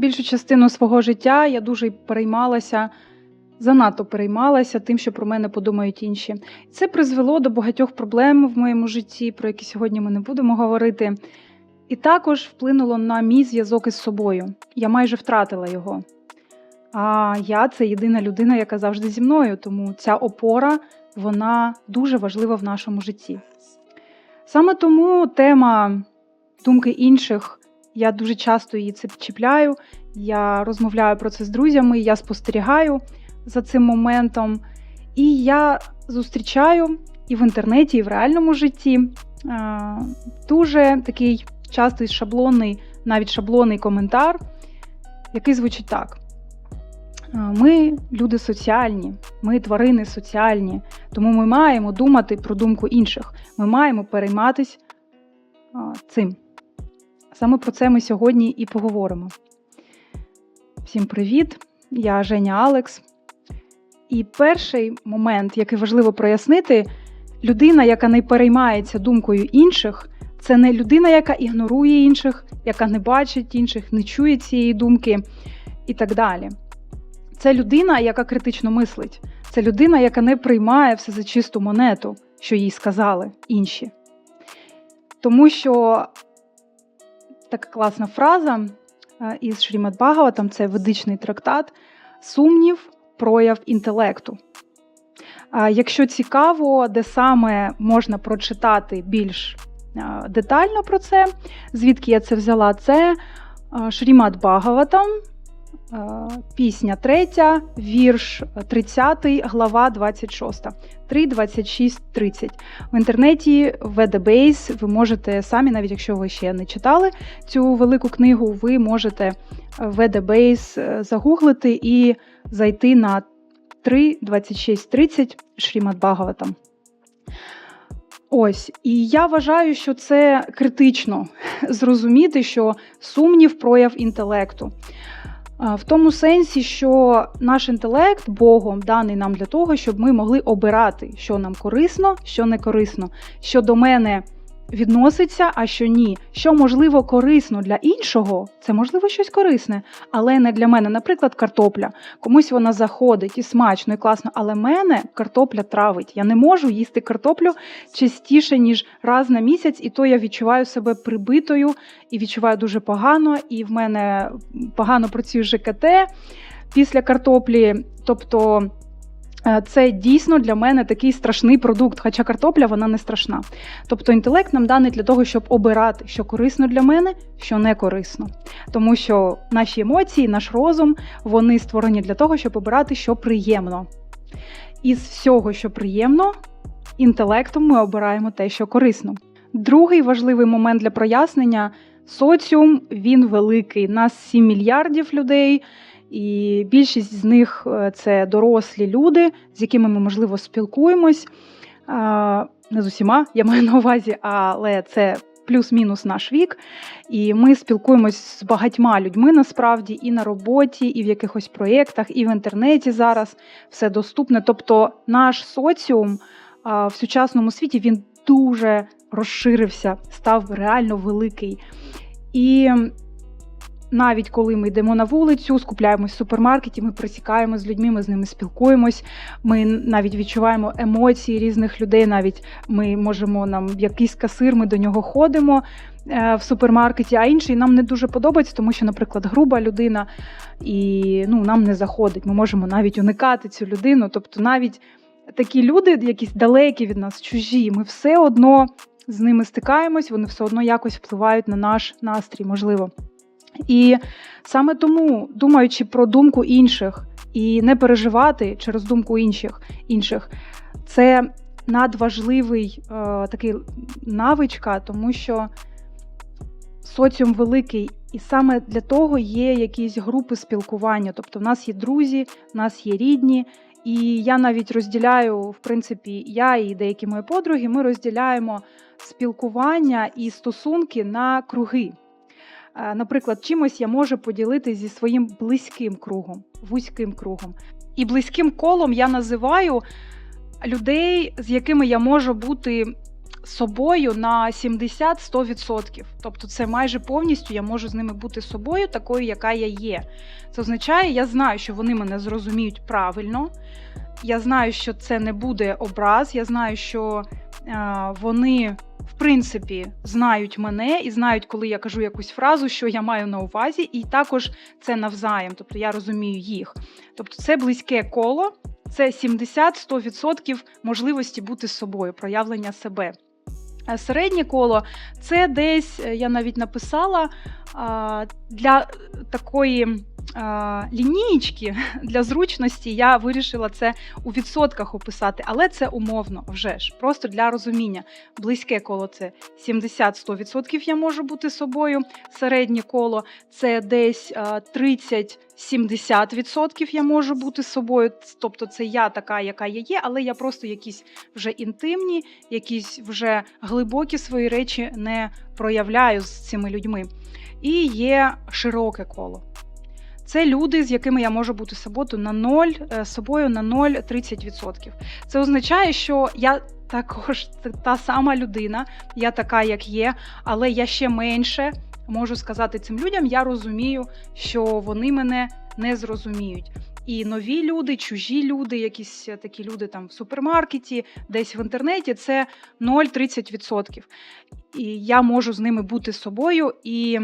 Більшу частину свого життя я дуже переймалася, занадто переймалася тим, що про мене подумають інші. Це призвело до багатьох проблем в моєму житті, про які сьогодні ми не будемо говорити. І також вплинуло на мій зв'язок із собою. Я майже втратила його. А я це єдина людина, яка завжди зі мною, тому ця опора вона дуже важлива в нашому житті. Саме тому тема думки інших, я дуже часто її це чіпляю. Я розмовляю про це з друзями, я спостерігаю за цим моментом. І я зустрічаю і в інтернеті, і в реальному житті дуже такий частий шаблонний, навіть шаблонний коментар, який звучить так. Ми люди соціальні, ми тварини соціальні, тому ми маємо думати про думку інших. Ми маємо перейматись цим. Саме про це ми сьогодні і поговоримо. Всім привіт! Я Женя Алекс. І перший момент, який важливо прояснити, людина, яка не переймається думкою інших, це не людина, яка ігнорує інших, яка не бачить інших, не чує цієї думки і так далі. Це людина, яка критично мислить. Це людина, яка не приймає все за чисту монету, що їй сказали інші. Тому що така класна фраза е, із Шрімад Бхагаватам, це ведичний трактат, сумнів, прояв інтелекту. Якщо цікаво, де саме можна прочитати більш е, детально про це, звідки я це взяла, це е, Шрімад Бхагаватам, е, пісня 3, вірш 30, глава 26, 3, 26, 30. В інтернеті в Ведебейс ви можете самі, навіть якщо ви ще не читали цю велику книгу, ви можете в Ведебейс загуглити і зайти на 3, 26, 30 Шрімад Бхагаватам. Ось, і я вважаю, що це критично зрозуміти, що сумнів прояв інтелекту. В тому сенсі, що наш інтелект Богом даний нам для того, щоб ми могли обирати, що нам корисно, що не корисно, що до мене відноситься, а що ні. Що можливо корисно для іншого, це можливо щось корисне, але не для мене. Наприклад, картопля. Комусь вона заходить і смачно, і класно, але мене картопля травить. Я не можу їсти картоплю частіше, ніж раз на місяць, і то я відчуваю себе прибитою і відчуваю дуже погано, і в мене погано працює ЖКТ після картоплі. Тобто. Е, Це дійсно для мене такий страшний продукт, хоча картопля вона не страшна. Тобто інтелект нам даний для того, щоб обирати, що корисно для мене, що не корисно. Тому що наші емоції, наш розум, вони створені для того, щоб обирати, що приємно. Із всього, що приємно, інтелектом ми обираємо те, що корисно. Другий важливий момент для прояснення соціум він великий. Нас 7 мільярдів людей. І більшість з них е, це дорослі люди, з якими ми, можливо, спілкуємось. Не з усіма, я маю на увазі, але це плюс-мінус наш вік. І ми спілкуємось з багатьма людьми насправді і на роботі, і в якихось проєктах, і в інтернеті зараз все доступне. Тобто наш соціум в сучасному світі він дуже розширився, став реально великий. І навіть коли ми йдемо на вулицю, скупляємось в супермаркеті, ми присікаємо з людьми, ми з ними спілкуємось. Ми навіть відчуваємо емоції різних людей. Навіть ми можемо нам якийсь касир, ми до нього ходимо е, в супермаркеті, а інший нам не дуже подобається, тому що, наприклад, груба людина і ну, нам не заходить. Ми можемо навіть уникати цю людину. Тобто, навіть такі люди, якісь далекі від нас, чужі, ми все одно з ними стикаємось, вони все одно якось впливають на наш настрій, можливо. І саме тому, думаючи про думку інших і не переживати через думку інших, інших це надважливий е, такий навичка, тому що соціум великий, і саме для того є якісь групи спілкування. Тобто, в нас є друзі, в нас є рідні. І я навіть розділяю, в принципі, я і деякі мої подруги, ми розділяємо спілкування і стосунки на круги. Е, Наприклад, чимось я можу поділитися зі своїм близьким кругом, вузьким кругом. І близьким колом я називаю людей, з якими я можу бути собою на 70-100%. Тобто, це майже повністю я можу з ними бути собою, такою, яка я є. Це означає, я знаю, що вони мене зрозуміють правильно. Я знаю, що це не буде образ. Я знаю, що вони, в принципі, знають мене і знають, коли я кажу якусь фразу, що я маю на увазі, і також це навзаєм. Тобто я розумію їх. Тобто, це близьке коло, це 70-100% можливості бути собою, проявлення себе. Середнє коло це десь, е, я навіть написала, для такої а, лінієчки, для зручності я вирішила це у відсотках описати, але це умовно вже ж, просто для розуміння. Близьке коло це 70-100% я можу бути собою. Середнє коло це десь 30-70% я можу бути собою. Тобто це я така, яка я є, але я просто якісь вже інтимні, якісь вже глибокі свої речі не проявляю з цими людьми. І є широке коло. Це люди, з якими я можу бути суботу на 0, е, собою на 0,30%. Це означає, що я також та сама людина, я така, як є, але я ще менше можу сказати цим людям. Я розумію, що вони мене не зрозуміють. І нові люди, чужі люди, якісь такі люди там в супермаркеті, десь в інтернеті це 0,30%. І я можу з ними бути собою і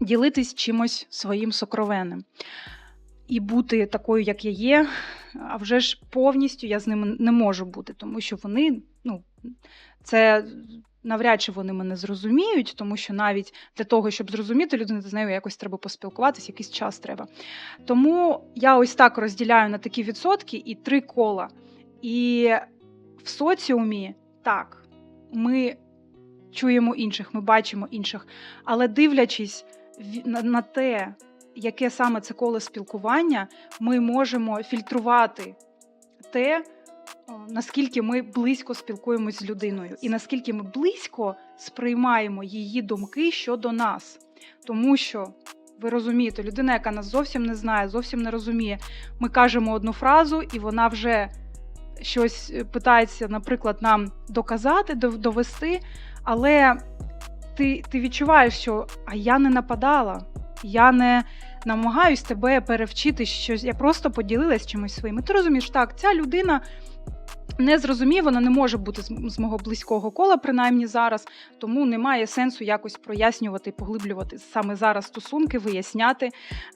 ділитись чимось своїм сокровенним. І бути такою, як я є, а вже ж повністю я з ними не можу бути, тому що вони, ну, це навряд чи вони мене зрозуміють, тому що навіть для того, щоб зрозуміти людину, з нею якось треба поспілкуватися, якийсь час треба. Тому я ось так розділяю на такі відсотки і три кола. І в соціумі так, ми чуємо інших, ми бачимо інших, але дивлячись на, те, яке саме це коло спілкування, ми можемо фільтрувати те, наскільки ми близько спілкуємось з людиною, і наскільки ми близько сприймаємо її думки щодо нас. Тому що ви розумієте, людина, яка нас зовсім не знає, зовсім не розуміє, ми кажемо одну фразу, і вона вже щось е, питається, наприклад, нам доказати, довести, але ти, ти відчуваєш, що а я не нападала, я не намагаюсь тебе перевчити щось, я просто поділилась чимось своїм. І ти розумієш, так, ця людина не зрозуміє, вона не може бути з мого близького кола, принаймні зараз, тому немає сенсу якось прояснювати, поглиблювати саме зараз стосунки, виясняти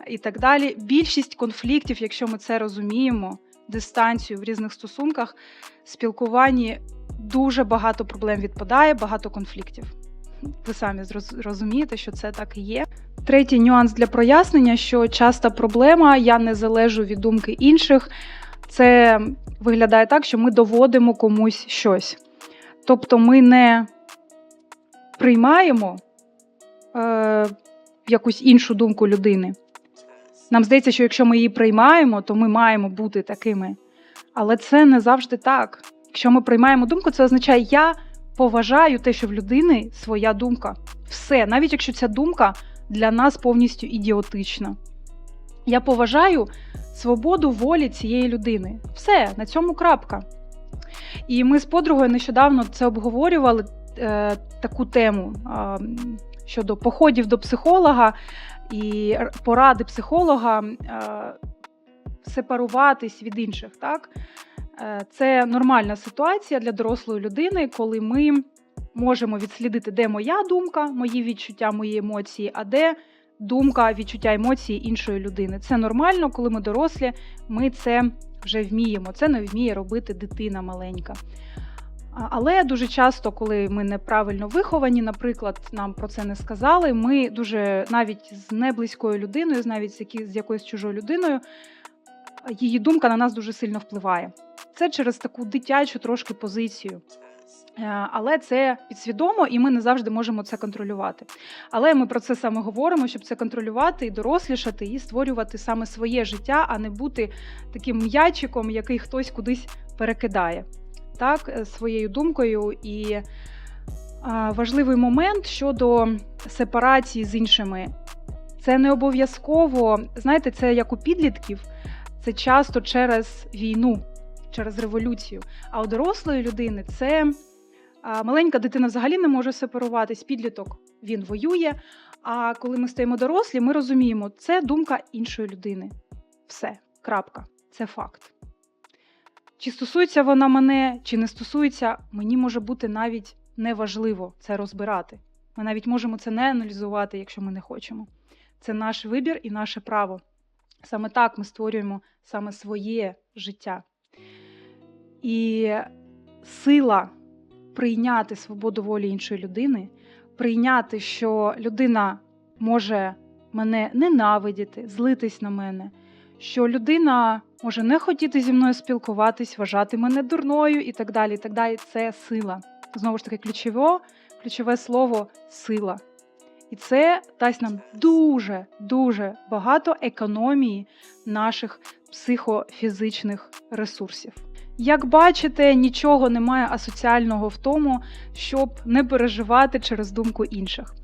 і так далі. Більшість конфліктів, якщо ми це розуміємо, дистанцію в різних стосунках, спілкуванні дуже багато проблем відпадає, багато конфліктів. Ви самі зроз- розумієте, що це так і є. Третій нюанс для прояснення, що часта проблема, я не залежу від думки інших. Це виглядає так, що ми доводимо комусь щось. Тобто ми не приймаємо е, якусь іншу думку людини. Нам здається, що якщо ми її приймаємо, то ми маємо бути такими. Але це не завжди так. Якщо ми приймаємо думку, це означає, я поважаю те, що в людини своя думка. Все, навіть якщо ця думка для нас повністю ідіотична. Я поважаю свободу волі цієї людини. Все, на цьому крапка. І ми з подругою нещодавно це обговорювали е, таку тему е, щодо походів до психолога і поради психолога е, сепаруватись від інших. Так? Е, Це нормальна ситуація для дорослої людини, коли ми можемо відслідити, де моя думка, мої відчуття, мої емоції, а де думка, відчуття емоції іншої людини. Це нормально, коли ми дорослі, ми це вже вміємо. Це не вміє робити дитина маленька. Але дуже часто, коли ми неправильно виховані, наприклад, нам про це не сказали, ми дуже навіть з неблизькою людиною, навіть з, якоюсь чужою людиною, її думка на нас дуже сильно впливає. Це через таку дитячу трошки позицію. Е, Але це підсвідомо, і ми не завжди можемо це контролювати. Але ми про це саме говоримо, щоб це контролювати і дорослішати, і створювати саме своє життя, а не бути таким м'ячиком, який хтось кудись перекидає так, е, своєю думкою. І важливий момент щодо сепарації з іншими. Це не обов'язково, знаєте, це як у підлітків, це часто через війну, через революцію. А у дорослої людини це маленька дитина взагалі не може сепаруватись, підліток він воює. А коли ми стаємо дорослі, ми розуміємо, це думка іншої людини. Все, крапка, це факт. Чи стосується вона мене, чи не стосується, мені може бути навіть неважливо це розбирати. Ми навіть можемо це не аналізувати, якщо ми не хочемо. Це наш вибір і наше право. Саме так ми створюємо саме своє життя. І сила прийняти свободу волі іншої людини, прийняти, що людина може мене ненавидіти, злитись на мене, що людина може не хотіти зі мною спілкуватись, вважати мене дурною і так далі. і так далі. Це сила. Знову ж таки, ключове, ключове слово сила. І це дасть нам дуже дуже багато економії наших психофізичних ресурсів. Як бачите, нічого немає асоціального в тому, щоб не переживати через думку інших.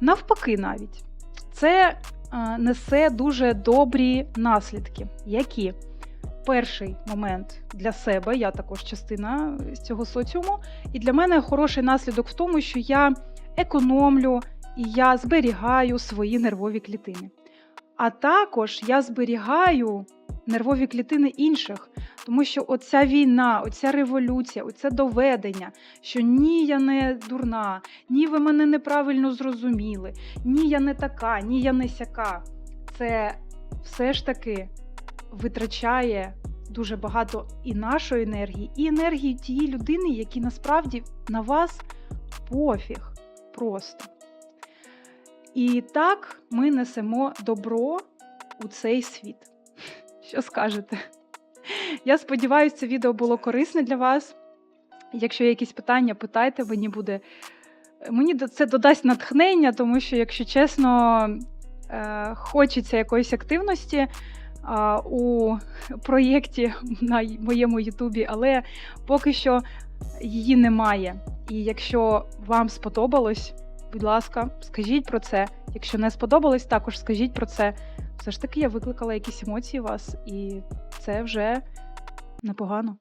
Навпаки, навіть це е, несе дуже добрі наслідки. Які? Перший момент для себе, я також частина з цього соціуму, і для мене хороший наслідок в тому, що я економлю і я зберігаю свої нервові клітини. А також я зберігаю нервові клітини інших, тому що оця війна, оця революція, оце доведення, що ні, я не дурна, ні, ви мене неправильно зрозуміли, ні, я не така, ні, я не сяка. Це все ж таки витрачає дуже багато і нашої енергії, і енергії тієї людини, які насправді на вас пофіг просто. І так ми несемо добро у цей світ. Що скажете? Я сподіваюся, це відео було корисне для вас. Якщо є якісь питання, питайте, мені буде. Мені це додасть натхнення, тому що, якщо чесно, е, хочеться якоїсь активності е, у проєкті на моєму Ютубі, але поки що її немає. І якщо вам сподобалось, будь ласка, скажіть про це. Якщо не сподобалось, також скажіть про це. Все ж таки, я викликала якісь емоції у вас, і це вже непогано.